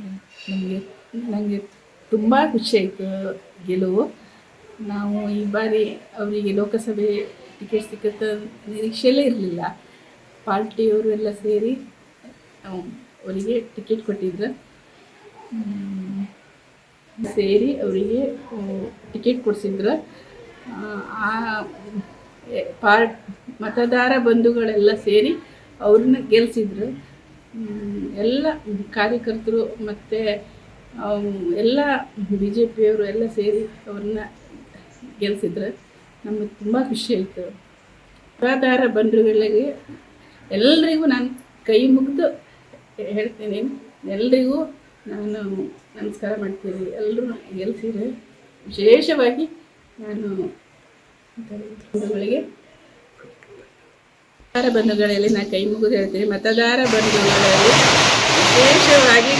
ನಮಗೆ ನನಗೆ ತುಂಬ ಖುಷಿ ಆಯಿತು ಗೆಲುವು. ನಾವು ಈ ಬಾರಿ ಅವರಿಗೆ ಲೋಕಸಭೆ ಟಿಕೆಟ್ ಸಿಕ್ಕಂತ ನಿರೀಕ್ಷೆಯಲ್ಲೇ ಇರಲಿಲ್ಲ. ಪಾರ್ಟಿಯವರು ಎಲ್ಲ ಸೇರಿ ಅವರಿಗೆ ಟಿಕೆಟ್ ಕೊಟ್ಟಿದ್ರು. ಸೇರಿ ಅವರಿಗೆ ಟಿಕೆಟ್ ಕೊಡಿಸಿದ್ರು. ಆ ಪಾರ್ ಮತದಾರ ಬಂಧುಗಳೆಲ್ಲ ಸೇರಿ ಅವ್ರನ್ನ ಗೆಲ್ಲಿಸಿದ್ರು ಎಲ್ಲ ಕಾರ್ಯಕರ್ತರು ಮತ್ತು ಎಲ್ಲ ಬಿ ಜೆ ಪಿಯವರು ಎಲ್ಲ ಸೇರಿ ಅವ್ರನ್ನ ಗೆಲ್ಲಿಸಿದ್ರು ನಮಗೆ ತುಂಬ ಖುಷಿ ಆಯಿತು. ಮತದಾರ ಬಂಧುಗಳಿಗೆ ಎಲ್ಲರಿಗೂ ನಾನು ಕೈ ಮುಗಿದು ಹೇಳ್ತೀನಿ. ಎಲ್ರಿಗೂ ನಾನು ನಮಸ್ಕಾರ ಮಾಡ್ತೀನಿ. ಎಲ್ಲರೂ ಗೆಲ್ಸಿದ್ರೆ ವಿಶೇಷವಾಗಿ ನಾನು ಬಂಧುಗಳಿಗೆ ಬಂಧುಗಳಲ್ಲಿ ನಾನು ಕೈ ಮುಗಿದು ಹೇಳ್ತೀನಿ. ಮತದಾರ ಬಂಧುಗಳಲ್ಲಿ ವಿಶೇಷವಾಗಿ